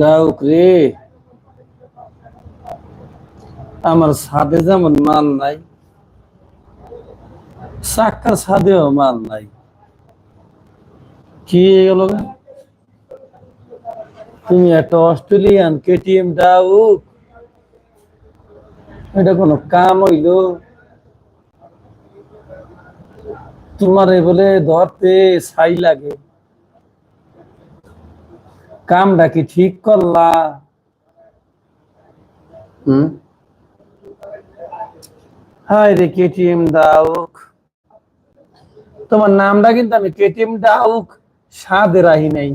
ডাউক রে। আমার ছাদে যেমন মাল নাই, চাক্কার ছাদেও মাল নাই। কি গেল তুমি একটা অস্ট্রেলিয়ান কেটিএম ডাউক এটা কোনো কাম হইল? তোমার বলে ধরতে ছাই লাগে। কামটা কি ঠিক করলা? হুম? হাই রে কেটিএম ডাউক তোমার নামটা কিন্তু আমি কেটিএম ডাউক সাদে রাহি নাই।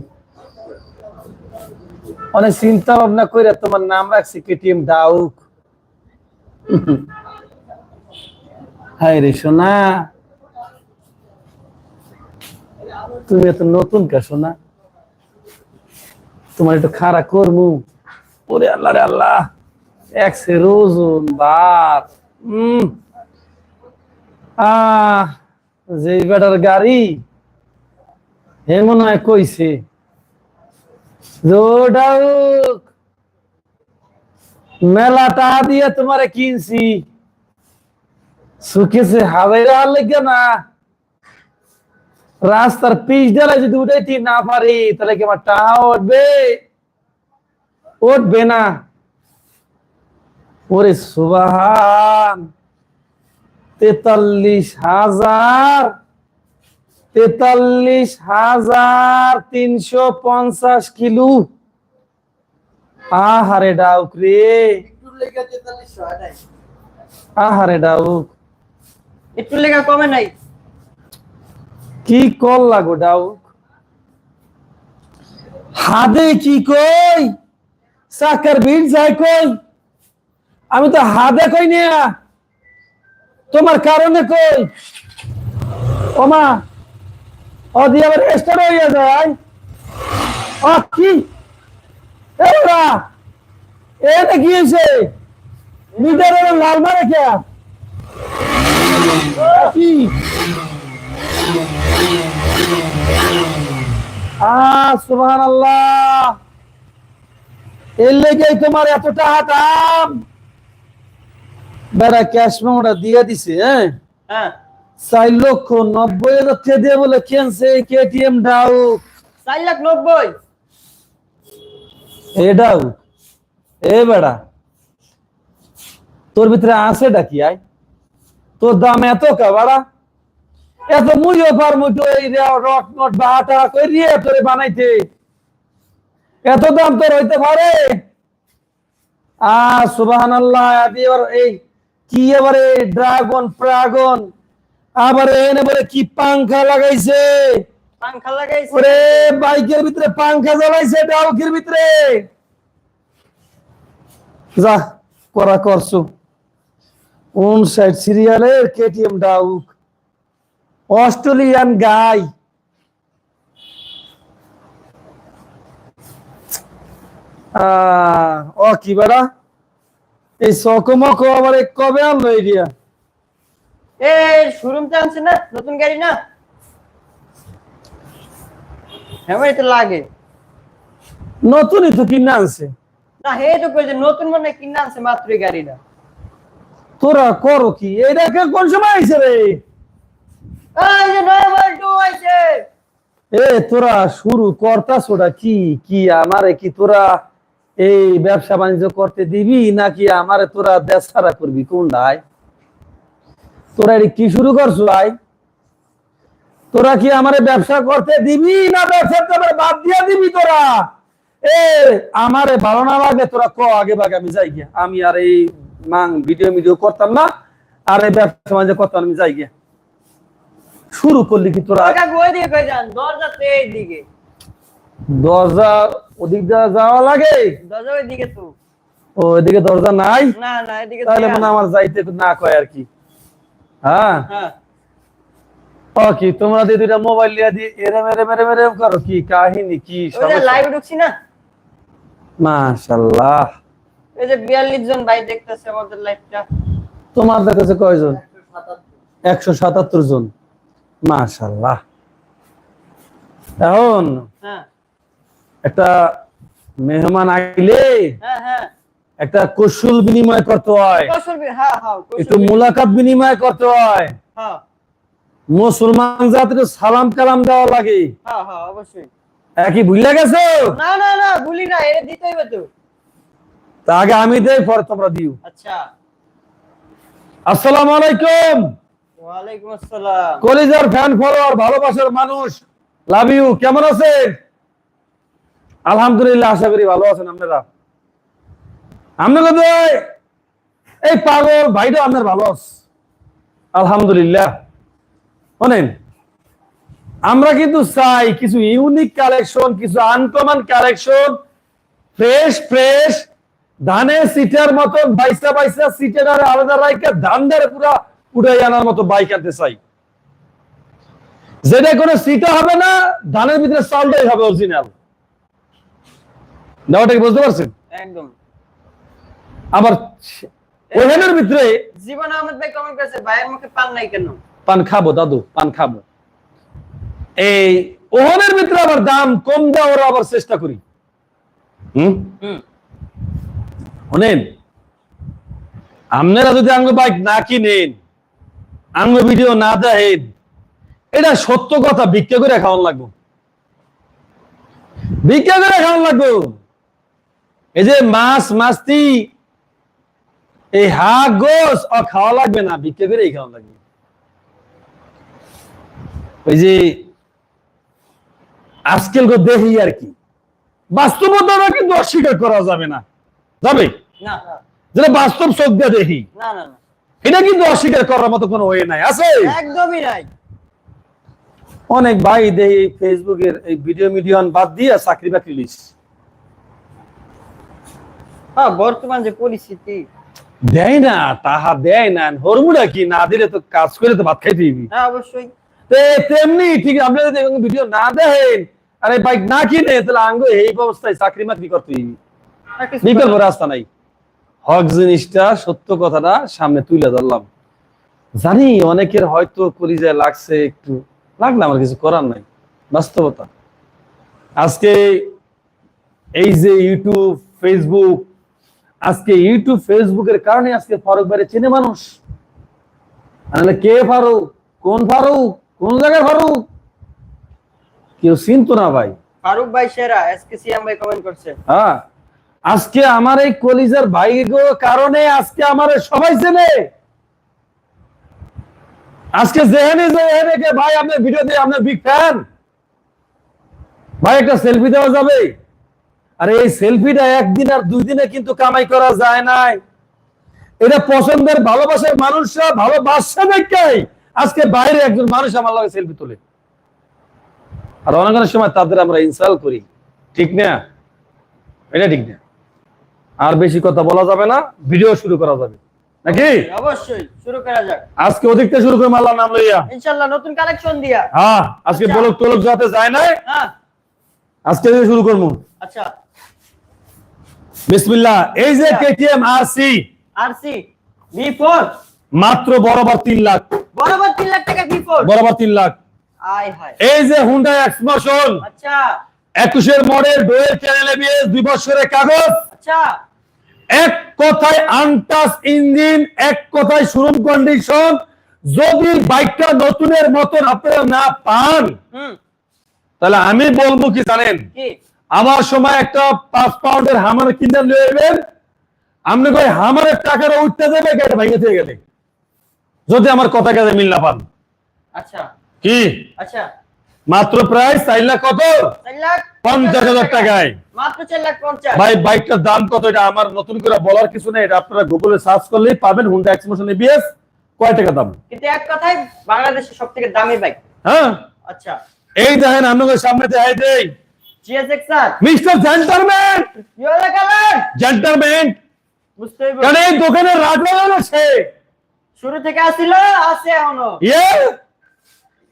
অনেক চিন্তা ভাবনা করে তোমার নাম রাখছি কেটিএম ডাউক হাই রে সোনা। তুমি এত নতুন কে সোনা? তোমার একটু খারাপ করমু ওরে আল্লাহ রে আল্লাহ। একশে রোজন বাপ উম। যে বেটার গাড়ি, হে মনে হয় কইছে মেলা টাকা দিয়ে তোমারে কিনছি। সুখেছে হাওয়াইরা লেগে না। রাস্তার পিচ ডালা যদি উঠাইতে না পারি তাহলে কি আমার টাকা উঠবে? উঠবে না। ওরে সুবাহান তেতাল্লিশ হাজার তেতাল্লিশ হাজার তিনশো পঞ্চাশ কিলো। আহারে ডাউক রে। আহারে ডাউক। একটু লেগে কমে নাই। কি কল লাগো ডাউ হাদে কি কই? সাকার ভিড় যায় কই? আমি তো হাদে কই নিয়া তোমার কারণে কই? ওমা অদি আবার স্টার্ট হইয়া যায়। আ কি? এরা এটা কি হয়েছে মিটারের লাল মারে কে? কি? আল্লাহ এর লেগেই তোমার এত টাকা বেড়া ক্যাশ মেমোটা দিয়ে দিছে হ্যাঁ? হ্যাঁ। চার লক্ষ নব্বই হাজার টাকা দিয়ে বলে কেনছে কেটিএম ডাউক চার লাখ নব্বই। এ ডাউক এ বেড়া তোর ভিতরে আছে ডাকি আয়? তোর দাম এত কা বাড়া? এত মুইও পারমু তো এই রট নট বাহাটা কই দিয়ে তোরে বানাইতে। এত দাম তোর হইতে পারে। আ সুবহানাল্লাহ আদি এবার এই কি এবারে ড্রাগন প্রাগন আবার এনে বলে কি পাংখা লাগাইছে। পাংখা লাগাইছে। ওরে বাইকের ভিতরে পাংখা জ্বালাইছে ডাউকের ভিতরে। যা করা করছ। কোন সাইড সিরিয়ালের কেটিএম ডাউক? অস্ট্রেলিয়ান গাই। ও কি বেড়া এই সকমক আবার কবে আনলো এরিয়া আনছে না? নতুন গাড়ি না? হ্যাঁ তো লাগে। নতুনই তো কিনে আনছে। না হে তো কইছে নতুন মানে কিনে আনছে গাড়িটা। তোরা করো কি? এইটাকে কোন সময় আইছে রে? এ, তোরা শুরু করতাস ওটা কি? কি আমারে কি তোরা এই ব্যবসা বাণিজ্য করতে দিবি নাকি আমারে তোরা দেশ ছাড়া করবি? কোনটাই তোরা এটি কি শুরু করছ তোরা কি আমারে ব্যবসা করতে দিবি না ব্যবসা বাদ দিয়া দিবি তোরা? এ, আমারে ভালো না লাগে, তোরা ক, আগে ভাগে আমি যাই গিয়া। আমি আর এই মাং ভিডিও ভিডিও করতাম না, আর এই ব্যবসা বাণিজ্য করতাম আমি যাই গিয়া। শুরু করলি কি তোরা? দরজা ওদিক দিয়ে যাওয়া লাগে? দরজা ওই তো। ও এদিকে দরজা নাই? না না এদিকে তাহলে মানে আমার যাইতে না কয় আর কি। হ্যাঁ? হ্যাঁ। তোমরা দিয়ে দুইটা মোবাইল লিয়া দিয়ে এরম এরম এরম এরম করো? কি কাহিনী কি লাইভ ঢুকছি না? মাশাল্লাহ। এই যে বিয়াল্লিশ জন ভাই দেখতেছে আমাদের লাইভটা তোমার কাছে কয়জন? একশো সাতাত্তর জন। মাশাল্লাহ এখন হ্যাঁ। একটা মেহমান আইলে হ্যাঁ হ্যাঁ। একটা কৌশল বিনিময় করতে হয়। একটু মোলাকাত বিনিময় করতে হয়। মুসলমান জাতির সালাম কালাম দেওয়া লাগে। একই ভুলে গেছো? না না না ভুলি না এটা দিতেই তো। তা আগে আমি দেই পরে তোমরা দিও। আচ্ছা। আসসালামু আলাইকুম। কলিজার ফ্যান ফলোয়ার ভালোবাসার মানুষ লাভ ইউ কেমন আছেন? আলহামদুলিল্লাহ, আশা করি ভালো আছেন আপনারা। আপনারা তো এই পাগল ভাইটা আপনার ভালো আলহামদুলিল্লাহ। শোনেন, আমরা কিন্তু চাই কিছু ইউনিক কালেকশন কিছু আনকমন কালেকশন ফ্রেশ ফ্রেশ ধানে সিটের মতন বাইসা বাইসা সিটের আলাদা রাইকে ধান পুরা উড়াই আনার মতো বাইক আনতে চাই। যেটা কোনো সিটে হবে না ধানের ভিতরে চালটাই হবে অরিজিনাল দেওয়াটা কি বুঝতে পারছেন? একদম। আবার ওভেনের ভিতরে জীবন আহমেদ ভাই কমেন্ট করেছে ভাইয়ের মুখে পান নাই কেন? পান খাব দাদু পান খাব। এই ওভেনের ভিতরে আবার দাম কম দেওয়ার আবার চেষ্টা করি। হুম? হুম। শোনেন আপনারা যদি আঙ্গ বাইক না কিনেন আঙ্গ ভিডিও না দেখেন। এটা সত্য কথা ভিক্ষা করে খাওয়ান লাগবো। ভিক্ষা করে খাওয়ান লাগবো। এই যে মাছ মাছতি এই হাঁক গোস ও খাওয়া লাগবে না ভিক্ষা করেই খাওয়ান লাগবে। ওই যে আজকাল গো দেখি আর কি। বাস্তবতা কিন্তু অস্বীকার করা যাবে না। যাবে? না যেটা বাস্তব চোখ দিয়ে দেখি। না না। এটা কিন্তু অস্বীকার করার মতো কোনো ওয়ে নাই আছে? একদমই নাই। অনেক ভাই দেখি ফেসবুকের এই ভিডিও মিডিয়ান বাদ দিয়ে চাকরি বাকরি লিস। হ্যাঁ বর্তমান যে পরিস্থিতি। দেয় না তাহা দেয় না হরমুড়া কি? না দিলে তো কাজ করে তো ভাত খাইতে দিবি। হ্যাঁ অবশ্যই। তেমনি ঠিক আপনি যদি ভিডিও না দেখেন আরে বাইক না কিনে তাহলে আঙ্গ এই অবস্থায় চাকরি বাকরি করতে দিবি। বিকল্প রাস্তা নাই। হক জিনিসটা সত্য কথাটা সামনে তুলে ধরলাম। জানি অনেকের হয়তো কলিজায় লাগছে একটু লাগলে আমার কিছু করার নাই। বাস্তবতা। আজকে এই যে ইউটিউব ফেসবুক আজকে ইউটিউব ফেসবুকের কারণে আজকে ফারুক বাইরে চেনে মানুষ। কে ফারুক? কোন ফারুক? কোন জায়গায় ফারুক? কেউ চিনতো না ভাই। ফারুক ভাই সেরা এসকে সিএম ভাই কমেন্ট করছে। হ্যাঁ। আজকে আমার এই কলিজার ভাইগো কারণে আজকে আমার সবাই চেনে। আজকে যেহেনে যেহেনে কে, ভাই আপনার ভিডিও দিয়ে আপনার বিগ ফ্যান ভাই, একটা সেলফি দেওয়া যাবে। আরে এই সেলফিটা একদিন আর দুই দিনে কিন্তু কামাই করা যায় নাই। এটা পছন্দের ভালোবাসার মানুষরা ভালোবাসা দেখাই আজকে বাইরে একজন মানুষ আমার লাগে সেলফি তোলে। আর অনেক সময় তাদের আমরা ইনসাল করি। ঠিক না? এটা ঠিক না। আর বেশি কথা বলা যাবে না ভিডিও শুরু করা যাবে। নাকি? অবশ্যই শুরু করা যাক। আজকে অধিকটা শুরু করে মাল্লা নাম লইয়া। ইনশাআল্লাহ নতুন কালেকশন দিয়া। হ্যাঁ আজকে আচ্ছা। বলক টলক যাতে যায় না হ্যাঁ। আজকে থেকে শুরু করব। আচ্ছা। বিসমিল্লাহ এই যে। KTM RC RC V four মাত্র বরাবর তিন লাখ। বরাবর তিন লাখ টাকা ভি ফোর বরাবর তিন লাখ। আয় হায়। এই যে হুন্ডা এক্সমোশন আচ্ছা। একুশের মডেল ডোয়েল চ্যানেল এবিএস দুই বছরের কাগজ। আচ্ছা। এক কথায় আনটাস ইঞ্জিন এক কথায় শোরুম কন্ডিশন যদি বাইকটা নতুনের মতন আপনারা না পান তাহলে আমি বলব কি জানেন? আমার সময় একটা পাঁচ পাউন্ডের হামার কিনে নিয়ে এলেন আপনি কই হামারের টাকাটা উঠতে যাবে গাড়ি ভেঙে থেকে গেলে? যদি আমার কথা কাজে মিল না পান। আচ্ছা। কি? আচ্ছা। মাত্র প্রায় চার লাখ কত? চার লাখ। পঞ্চাশ হাজার টাকায়। ভাই বাইকটার দাম কত? এটা আমার নতুন করে বলার কিছু নেই। এটা আপনারা গুগলে সার্চ করলেই পাবেন। হুন্ডা এক্সমোশন এবিএস কয় টাকা দাম? কিন্তু এক কথায় বাংলাদেশের সব থেকে দামি বাইক। হ্যাঁ? আচ্ছা। এই দেখেন আপনাদের সামনে দেখাই দেই। মিস্টার জেন্টারম্যান জেন্টারম্যান কারণ এই দোকানের রাজা আছে শুরু থেকে আসছিল আছে এখনও। ইয়ে?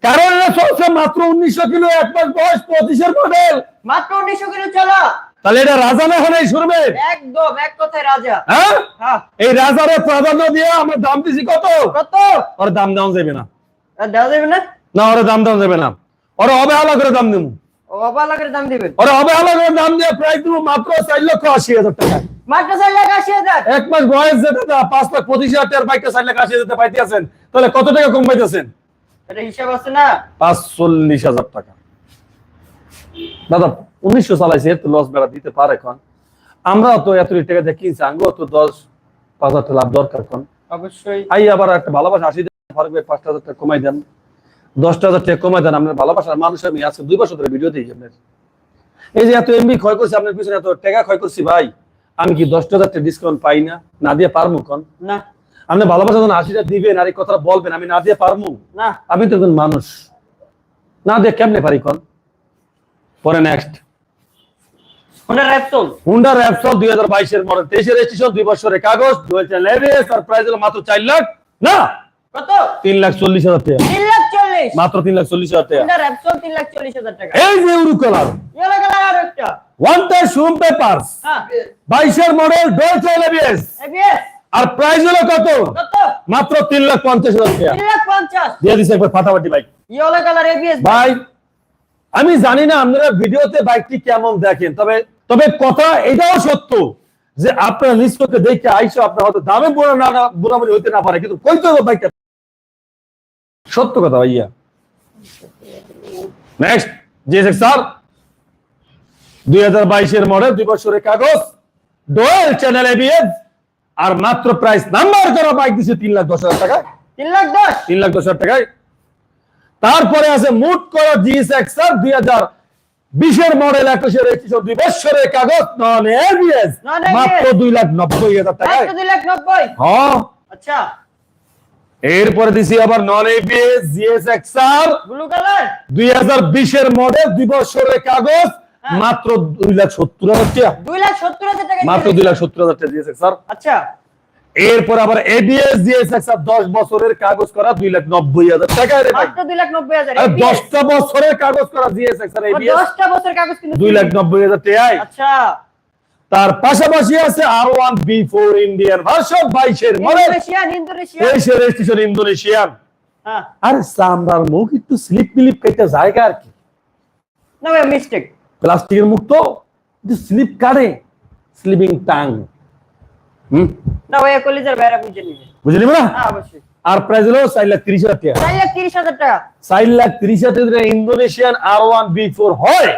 কারণ এটা চলছে মাত্র উনিশশো কিলো এক মাস বয়স পঁচিশের মডেল মাত্র উনিশশো কিলো চলা। তাহলে এটা রাজা না হলে শোরুমের একদম এক কথায় রাজা। হ্যাঁ? হ্যাঁ। এই রাজারে প্রাধান্য দিয়ে আমার দাম দিছি কত? কত? ওর দাম যাবে না। দেওয়া যাবে না? না ওর দাম যাবে না। ওর অবহেলা করে দাম দেবো অবালা করে দাম দিবেন? ওরা হবে আলাদা দাম দিয়ে প্রায় দেবো মাত্র চার লক্ষ আশি হাজার টাকা মাত্র চার লাখ আশি হাজার? এক মাস বয়স যেতে দা পাঁচ লাখ পঁচিশ হাজার টাকার বাইকটা চার লাখ আশি হাজার পাইতে আছেন তাহলে কত টাকা কম পাইতেছেন? এটা হিসাব আছে না? পাঁচ চল্লিশ হাজার টাকা। দাদা উনিশশো চালাইছে তো লস বেড়া দিতে পারে এখন। আমরা তো এত টাকা দিয়ে কিনছি আঙ্গো তো দশ পাঁচ হাজার লাভ দরকার এখন। অবশ্যই। আই আবার একটা ভালোবাসা আশি পাঁচটা হাজার টাকা কমাই দেন। দশটা হাজার টাকা কমাই দেন আপনার ভালোবাসার মানুষ আমি আজকে দুই বছর ধরে ভিডিও দিই আপনার। এই যে এত এমবি ক্ষয় করছি আপনার পিছনে এত টাকা ক্ষয় করছি ভাই আমি কি দশটা হাজার টাকা ডিসকাউন্ট পাই না? না দিয়ে পারব কোন না। আপনি ভালোবাসা যখন আশিটা দিবেন আর এই কথাটা বলবেন আমি না দিয়ে পারব? না। আমি তো একজন মানুষ। না দিয়ে কেমনে পারি কোন পরে নেক্সট হোন্ডা হুন্ডা বাইশের মডেল রেজিস্ট্রেশন বছরের কাগজ এবিএস আর প্রাইস হলো মাত্র চার লাখ। না কত? তিন লাখ চল্লিশ হাজার টাকা। তিন লাখ চল্লিশ। মাত্র তিন লাখ চল্লিশ হাজার টাকা। হোন্ডা র্যাপসোল তিন লাখ চল্লিশ হাজার টাকা। এই যে ইউরো কালার ইয়েলো কালার আর একটা। ওয়ান টাইম শুম পেপারস হ্যাঁ। বাইশের model dual channel ABS ABS আর প্রাইস হলো কত? মাত্র তিন লাখ পঞ্চাশ হাজার টাকা। লাখ পঞ্চাশ। দিয়ে দিছে একবার ফাটাফাটি বাইক ইয়েলো কালার এবিএস আমি জানি না আপনারা ভিডিওতে বাইকটি কেমন দেখেন তবে তবে কথা এটাও সত্য যে আপনারা চোখে দেখে আইসো আপনার হয়তো দামে বোনা না বোনাবুনি হইতে না পারে কিন্তু কইতে হবে বাইকটা? সত্য কথা ভাইয়া। নেক্সট জিএসএক্স স্যার দুই হাজার বাইশের মডেল দুই বছরের কাগজ ডোয়েল চ্যানেল এবিএস আর মাত্র প্রাইস নাম্বার করা বাইক দিছে তিন লাখ দশ হাজার টাকা তিন লাখ দশ। তিন লাখ দশ হাজার টাকায়। তারপরে আছে মুট করা জিএস এক্সার দুই হাজার বিশের মডেল একুশের রেজিস্ট্রেশন দুই বছরের কাগজ নন Non-ABS মাত্র দুই লাখ নব্বই হাজার মাত্র দুই লাখ নব্বই? হ্যাঁ। আচ্ছা। এরপরে দিছি আবার non ABS Gixxer blue colour দুই হাজার বিশের মডেল দুই বছরের কাগজ হ্যাঁ। মাত্র দুই লাখ সত্তর হাজার টাকা। দুই লাখ সত্তর হাজার টাকা মাত্র দুই লাখ সত্তর হাজার টাকা জিএস এক্সার আচ্ছা। এরপর আবার এবিএস জিএস এক্সার দশ বছরের কাগজ করা দুই লাখ নব্বই হাজার টাকা রে ভাই। দুই লাখ নব্বই হাজার দশটা বছরের কাগজ করা কিন্তু দুই লাখ নব্বই হাজার টাকায়। আচ্ছা। তার পাশাপাশি আছে R one V four Indian version বাইশের তেইশের রেজিস্ট্রেশন ইন্দোনেশিয়ান। হ্যাঁ। আর চামড়ার মুখ একটু স্লিপ মিলিপ কেটে জায়গা আর কি। না মিস্টেক প্লাস্টিকের মুখ তো একটু স্লিপ কাটে। Slipping tongue. হুম? না ভাই কলিজার বেড়া বুঝে নিবে। বুঝলি না? হ্যাঁ অবশ্যই। আর প্রাইস হলো চার লাখ তিরিশ হাজার টাকা। চার লাখ তিরিশ হাজার টাকা। চার লাখ তিরিশ হাজার টাকা Indonesian R one V four হয়।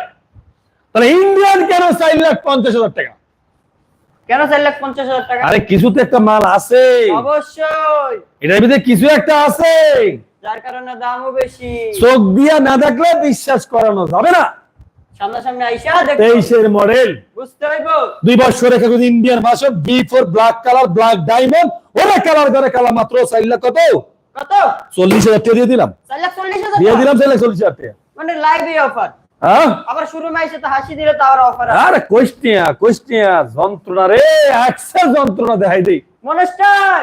তাহলে ইন্ডিয়ান কেন চার লাখ পঞ্চাশ হাজার টাকা? কেন চার লাখ পঞ্চাশ হাজার টাকা? আরে কিছু তো একটা মাল আছে। অবশ্যই। এটার ভিতরে কিছু একটা আছে। যার কারণে দামও বেশি। চোখ দিয়া না দেখলে বিশ্বাস করানো যাবে না। তেইশের মডেল। দুই বছর Indian version V four black colour black diamond ওরা কালার করে কালার মাত্র চার লাখ কত? কত? চল্লিশ হাজার টাকা দিয়ে দিলাম। চার লাখ চল্লিশ হাজার দিয়ে দিলাম চার লাখ চল্লিশ হাজার টাকা। মানে লাইভে অফার আবার শুরু তো হাসি দিলে তো আবার অফার আরে যন্ত্রণা রে একশো যন্ত্রণা দেখাই দিই। Monster!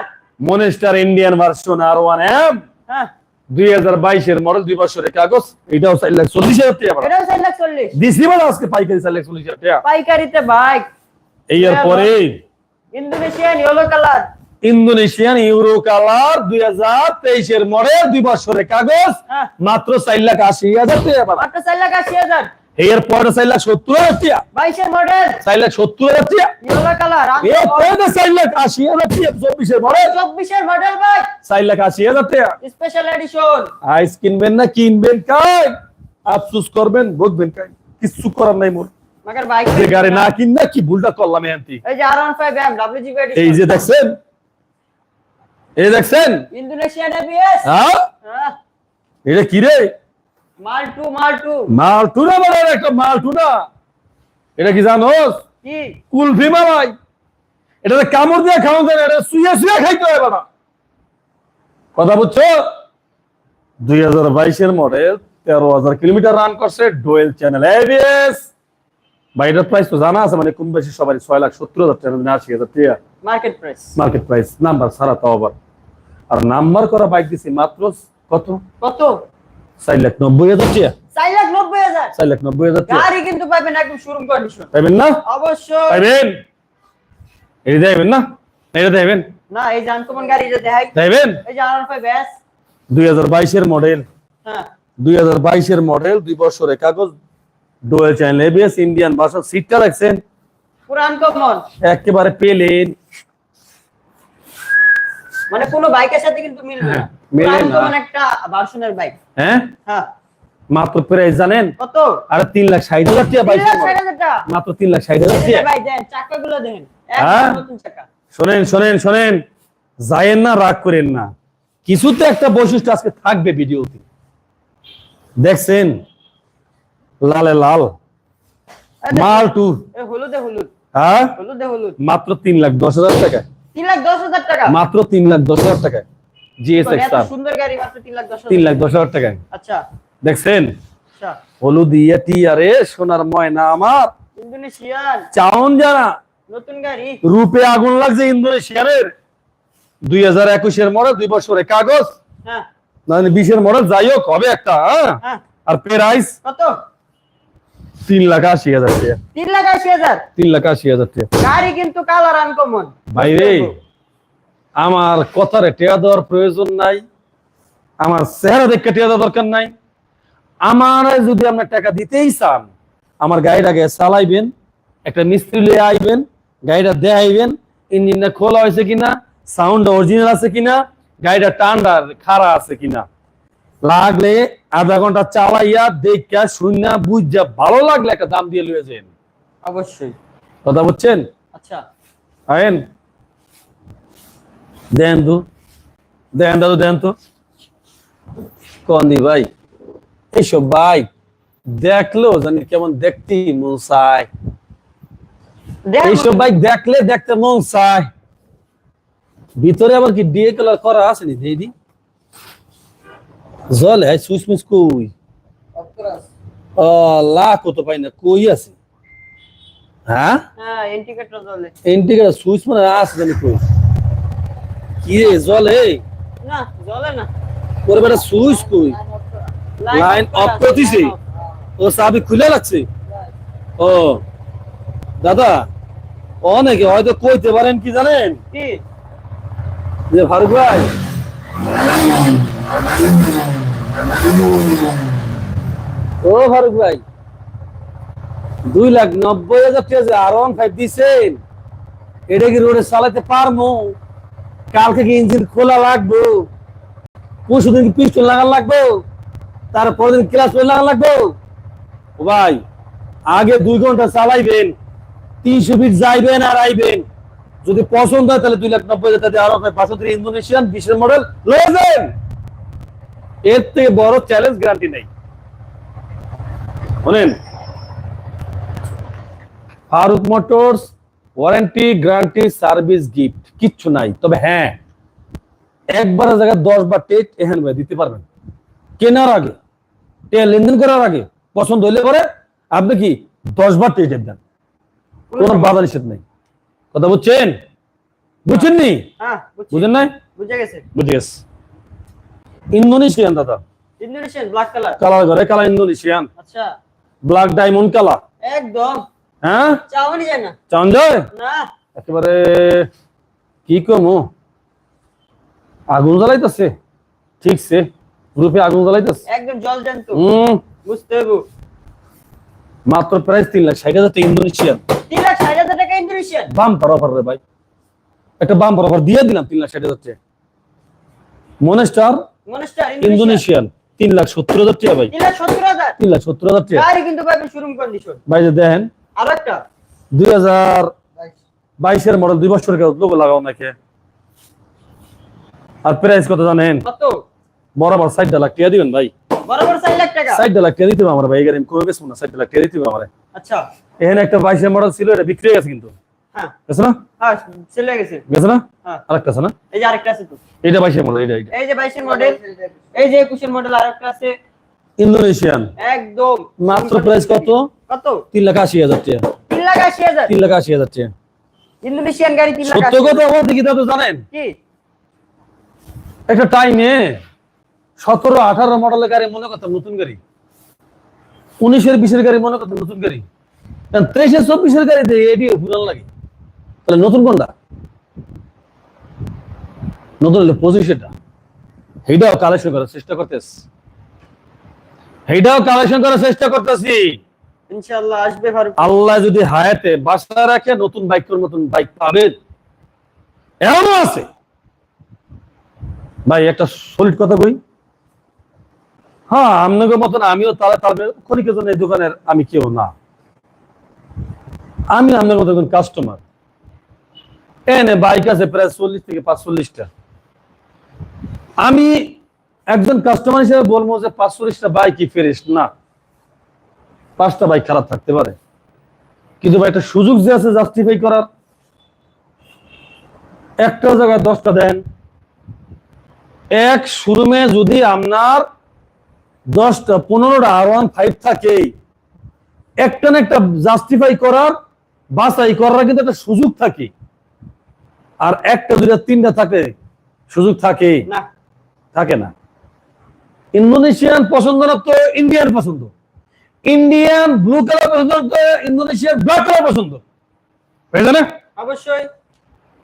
Monster Indian version R one M হ্যাঁ। দুই হাজার বাইশের মডেল দুই বছরের কাগজ এটাও চার লাখ চল্লিশ হাজার টাকা এটাও চার লাখ চল্লিশ। দিছি বলে আজকে পাইকারি চার লাখ চল্লিশ হাজার টাকা। পাইকারিতে বাইক। এই এর পরে Indonesian colour Indonesian euro colour দুই হাজার তেইশের মডেল দুই বছরের কাগজ মাত্র চার লাখ আশি হাজার টাকা মাত্র চার লাখ আশি হাজার। এর পরে চার লাখ সত্তর হাজার টাকা বাইশের মডেল। চার লাখ সত্তর হাজার কালারের চার লাখ আশি হাজার টাকা চব্বিশের মডেল। চব্বিশের মডেল বাইক চার লাখ আশি হাজার টাকা স্পেশাল এডিশন আইস কিনবেন না কিনবেন কাই? আফসুস করবেন বুঝবেন কাই? কিছু করার নাই মোর। যে গাড়ি না। কি ভুলটা করলাম এনতি এই যে আর ওয়ান ফাইভ এম এই যে দেখছেন? এই দেখছেন? ইন্দোনেশিয়ান এবিএস হ্যাঁ? হ্যাঁ। এটা কি রে? একটা এটা কি জানোস? কি? কুলফি মালাই। এটাতে কামড় দিয়ে খাওয়া যায় না এটা শুয়ে শুয়ে খাইতে হয় না কথা বুঝছ? দুই হাজার বাইশের মডেল তেরো হাজার কিলোমিটার রান করছে ডোয়েল চ্যানেল এবিএস প্রাইস তো জানা আছে মানে কম বেশি সবাই ছয় লাখ সত্তর হাজার আশি হাজার market price market price number তাও আবার। আর নাম্বার করা বাইক দিছি মাত্র কত? কত? চার লাখ নব্বই হাজার চার লাখ নব্বই হাজার? চার লাখ নব্বই হাজার গাড়ি কিন্তু পাবেন একদম শোরুম কন্ডিশন পাইবেন না? অবশ্যই। পাইবেন? এটা দেবেন না? এটা দেবেন না এই যে আনকমন গাড়ি যে দেখাই। দেবেন এই যে আর দুই হাজার বাইশের মডেল হ্যাঁ। দুই হাজার বাইশের মডেল দুই বছরের কাগজ ডোয়েল চ্যানেল এবিএস ইন্ডিয়ান ভাষা সিটটা দেখছেন পুরান কমন একেবারে পেলেন মানে কোনো বাইকের সাথে কিন্তু মিলবে না। না। কমন একটা ভার্সনের বাইক। হ্যাঁ? হ্যাঁ। মাত্র প্রাইস জানেন? কত? আরে তিন লাখ ষাট হাজার টাকা টাকা। মাত্র তিন লাখ ষাট হাজার টাকা। ভাই দেন চাকাগুলো দেখেন হ্যাঁ? একদম নতুন চাকা। শোনেন শোনেন শোনেন। যায়েন না রাগ করেন না। কিছুতে একটা বৈশিষ্ট্য আজকে থাকবে ভিডিওতে। দেখছেন? লালে লাল। মাল টু হলুদে হলুদ। হ্যাঁ? হলুদে হলুদ। মাত্র তিন লাখ দশ হাজার টাকা। তিন লাখ দশ হাজার টাকা? মাত্র লাখ দশ হাজার টাকা জিএস এত সুন্দর গাড়ি মাত্র তিন লাখ দশ তিন হাজার লাখ দশ হাজার টাকায়। আচ্ছা। দেখছেন? আচ্ছা। হলুদ ইয়াটি আরে সোনার ময়না আমার। ইন্দোনেশিয়ান। চাউন যারা নতুন গাড়ি। রূপে আগুন লাগছে ইন্দোনেশিয়ানের। দুই হাজার একুশের মডেল দুই বছরের কাগজ। হ্যাঁ। বিশের মডেল যাই হোক হবে একটা হ্যাঁ? হ্যাঁ। আর প্রাইস? কত? তিন লাখ আশি হাজার টাকা। তিন লাখ আশি হাজার? তিন লাখ আশি হাজার টাকা। গাড়ি কিন্তু কালার আনকমন বাইরে আমার কথারে টেয়া দেওয়ার প্রয়োজন নাই। আমার চেহারা দেখে টেয়া দেওয়ার দরকার নাই। আমার যদি আপনার টাকা দিতেই চান আমার গাড়িটাকে চালাইবেন একটা মিস্ত্রি লিয়ে আইবেন গাড়িটা দেখাইবেন ইঞ্জিনটা খোলা হয়েছে কিনা সাউন্ড অরিজিনাল আছে কিনা গাড়িটা টান্ডা খাড়া আছে কিনা। লাগলে আধা ঘণ্টা চালাইয়া দেখা শুনিয়া বুঝা ভালো লাগলে একটা দাম দিয়ে লয়ে যান অবশ্যই। কথা বুঝছেন? আচ্ছা। আয়েন দেন তো। দেন দাদু দেন তো। কন্দি ভাই এইসব ভাই দেখল জানি কেমন দেখতি মন চায়। এইসব বাইক দেখলে দেখতে মন চায়। ভিতরে আবার কি ডিএ কালার করা আছে নি দিদি জল হ্যাঁ সুইচ মুচ কই? ও লাখ তো পাই না কই আছে? হ্যাঁ? হ্যাঁ ইন্ডিকেটর সুইচ মানে আছে জানি কই। কি রে জলে? না জ্বলে না। ওর বেটা সুইচ কই? লাইন অফ করে। দিছি ও চাবি খুলে লাগছে? ও দাদা অনেকে হয়তো কইতে পারেন কি জানেন? কি? যে ফারুক ভাই ও ফারুক ভাই, দুই লাখ নব্বই হাজার টাকা আর ওয়ান ফাইভ দিচ্ছেন এটা কি রোডে চালাতে পারব কালকে কি ইঞ্জিন খোলা লাগবো? পরশু দিন কি পিস্টন লাগান লাগবো? তারপর দিন ক্লাস লাগান লাগবো? ভাই, আগে দুই ঘণ্টা চালাইবেন, তিনশো ফিট যাইবেন আর আইবেন। যদি পছন্দ হয় তাহলে দুই লাখ নব্বই হাজার টাকা আরও পাঁচত্রিশ ইন্দোনেশিয়ান বিশের মডেল লয়ে এর থেকে বড় চ্যালেঞ্জ গ্যারান্টি নেই। শোনেন? Faruk motors warranty guarantee service gift কিচ্ছু নাই। তবে হ্যাঁ একবার জায়গায় দশ বার টেস্ট এখানে ভাই দিতে পারবেন। কেনার আগে লেনদেন করার আগে পছন্দ হইলে পরে আপনি কি দশ বার টেস্ট দেন। কোনো বাধা নিষেধ নেই। কথা বুঝছেন? বুঝছেন নি? হ্যাঁ বুঝেন নাই? বুঝে গেছে। বুঝে গেছে। ইন্দোনেশিয়ান দাদা। ইন্দোনেশিয়ান ব্ল্যাক কালার কালার ঘরে কালা ইন্দোনেশিয়ান। আচ্ছা। ব্ল্যাক ডায়মন্ড কালার একদম। হ্যাঁ? চাওয়ানি যায় না। চান যায়? না। একেবারে কি কমো? আগুন জ্বালাইতেছে। ঠিকছে রূপে আগুন জ্বালাইতেছে। একদম জল জানতো। হুম। বুঝতে হবে মাত্র প্রাইস তিন লাখ ষাট হাজার টাকা ইন্দোনেশিয়ান। তিন লাখ ষাট হাজার টাকা ইন্দোনেশিয়ান? বাম অফার রে ভাই। একটা বাম অফার দিয়ে দিলাম তিন লাখ ষাট হাজার টাকা। Monster Indonesian. তিন লাখ সত্তর হাজার টাকা ভাই। তিন লাখ সত্তর হাজার? টাকা। কিন্তু ভাই দেখেন আর একটা। দুই হাজার বাইশের মডেল দুই বছর লোক লাগাও নাকি। আর প্রাইস কত জানেন? বরাবর ষাট লাখ টাকা দিবেন ভাই। বরাবর চার লাখ টাকা? ষাট লাখ টাকা দিতে আমার ভাই এই গাড়ি কমে বেশি না? ষাট লাখ টাকা দিতে হবে আমার। আচ্ছা। এখানে একটা বাইশের মডেল ছিল এটা বিক্রি হয়ে গেছে কিন্তু। হ্যাঁ। গেছে না? হ্যাঁ চলে গেছে। গেছে না? হ্যাঁ। আরেকটা আছে না? এই যে আরেকটা আছে তো। এটা বাইশের মডেল এটা এটা এই যে বাইশের মডেল এই যে একুশের মডেল আরেকটা আছে। ইন্দোনেশিয়ান। একদম। মাত্র প্রাইস কত? কত? তিন লাখ আশি হাজার টাকা। তিন লাখ আশি হাজার। তিন লাখ আশি হাজার টাকা। ইন্দোনেশিয়ান গাড়ি তিন লাখ সত্য কথা বলতে কি দাদা জানেন? কি? একটা টাইমে সতেরো আঠারো মডেলের গাড়ি মনে করতাম নতুন গাড়ি। উনিশের বিশের গাড়ি মনে করতাম নতুন গাড়ি। কারণ তেইশের চব্বিশের গাড়িতে পুরান লাগে। তাহলে নতুন কোনটা? নতুন হলে পঁচিশেটা সেইটাও কালেকশন করার চেষ্টা করতেছি। সেইটাও কালেকশন করার চেষ্টা করতেছি। ইনশাআল্লাহ আসবে আল্লাহ যদি হায়াতে বাসায় রাখে নতুন বাইকের মতন বাইক পাবেন। এমনও আছে। ভাই একটা সলিড কথা কই? হ্যাঁ আপনাদের মতন আমিও তারা তার ক্ষণিকের জন্য এই দোকানের আমি কেউ না। আমি আপনার মতো একজন কাস্টমার এনে বাইক আছে প্রায় চল্লিশ থেকে পাঁচচল্লিশটা। আমি একজন কাস্টমার হিসেবে বলব যে পাঁচচল্লিশটা বাইকই ফেরিস না। পাঁচটা বাইক খারাপ থাকতে পারে। কিন্তু ভাই, একটা সুযোগ যে আছে জাস্টিফাই করার। একটা জায়গায় দশটা দেন। এক শোরুমে যদি আপনার দশটা, পনেরোটা আর ওয়ান ফাইভ থাকে, একটা না একটা জাস্টিফাই করার, বাছাই করার কিন্তু একটা সুযোগ থাকে। আর একটা দুইটা তিনটা থাকে সুযোগ থাকে। থাকে না। ইন্দোনেশিয়ান পছন্দ না তো ইন্ডিয়ান পছন্দ? ইন্ডিয়ান ব্লু কালার পছন্দ তো ইন্দোনেশিয়ান ব্ল্যাক কালার পছন্দ? হয়েছে না অবশ্যই।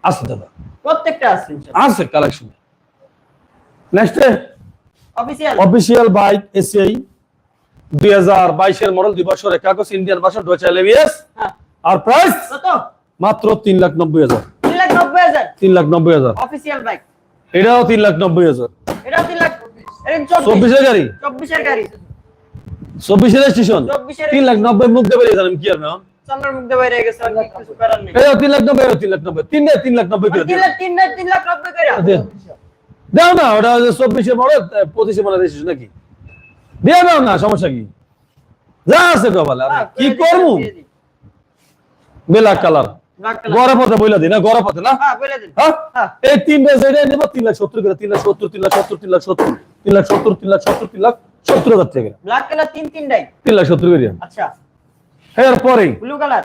আছে দাদা প্রত্যেকটা আছে আছে কালেকশন নেক্সটে অফিসিয়াল অফিসিয়াল বাইক এসিআই দুই হাজার বাইশের মডেল দুই বছরের কাগজ ইন্ডিয়ান ভাষা ডোচা আর প্রাইস কত? মাত্র তিন লাখ নব্বই হাজার। তিন লাখ নব্বই হাজার। তিন লাখ নব্বই হাজার। অফিসিয়াল বাইক এটাও তিন লাখ নব্বই হাজার। এটাও তিন লাখ এটা চব্বিশ। চব্বিশের গাড়ি? চব্বিশের গাড়ি। চব্বিশের স্টেশন তিন লাখ নব্বই মুখ দেবে জানেন কি আর দিও। না ওটা চব্বিশে মডেল পঁচিশে মডেল নাকি? দিয়ে দাও না সমস্যা কি? যা আছে কপালে কি করে করব? বেলা কালার। গড়া পথে বইলা না গড়া পথে না হ্যাঁ বলে দিন হ্যাঁ হ্যাঁ। এই তিন এটা নেব তিন লাখ সত্তর করে তিন লাখ সত্তর তিন লাখ সত্তর তিন লাখ সত্তর তিন লাখ সত্তর তিন লাখ সত্তর তিন লাখ সত্তর হাজার ব্ল্যাক কালার তিন তিনটাই তিন লাখ সত্তর করে আচ্ছা এরপরে blue colour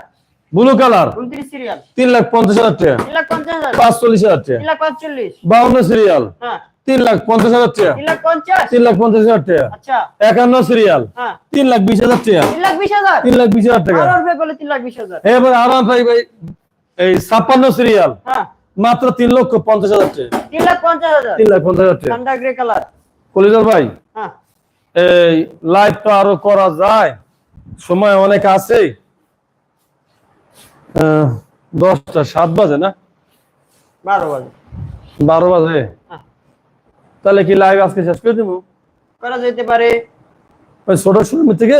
blue colour serial তিন লাখ পঞ্চাশ হাজার টাকা তিন লাখ পঞ্চাশ হাজার পাঁচচল্লিশ হাজার টাকা তিন লাখ পাঁচচল্লিশ বাউন্ন সিরিয়াল হ্যাঁ তিন লাখ পঞ্চাশ হাজার টাকা। তিন লাখ পঞ্চাশ? হাজার টাকা। আচ্ছা। একান্ন সিরিয়াল। হ্যাঁ। তিন লাখ বিশ হাজার টাকা। তিন লাখ বিশ হাজার? টাকা। এবার আরাম ভাই ভাই এই ছাপ্পান্ন সিরিয়াল। হ্যাঁ। মাত্র তিন লক্ষ পঞ্চাশ হাজার টাকা। তিন লাখ পঞ্চাশ হাজার? তিন লাখ পঞ্চাশ হাজার টাকা। ঠান্ডা গ্রে কালার কলিজার ভাই হ্যাঁ। এই লাইভ তো আরও করা যায়। সময় অনেক আছে। দশটা সাত বাজে না? বারো বাজে। বারো বাজে। তাহলে কি লাইভ আজকে শেষ করে দিব? করা যেতে পারে। ওই ছোট শুরু থেকে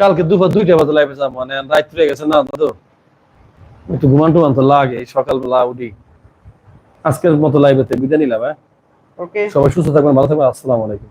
কালকে দুপুর দুইটা বাজে লাইভে যাব। মানে রাত হয়ে গেছে না দাদু? একটু ঘুমান টুমান তো লাগে এই সকালবেলা উঠি। আজকের মতো লাইভেতে বিদায় নিলাম হ্যাঁ? ওকে সবাই সুস্থ থাকবেন ভালো থাকবেন আসসালামু আলাইকুম।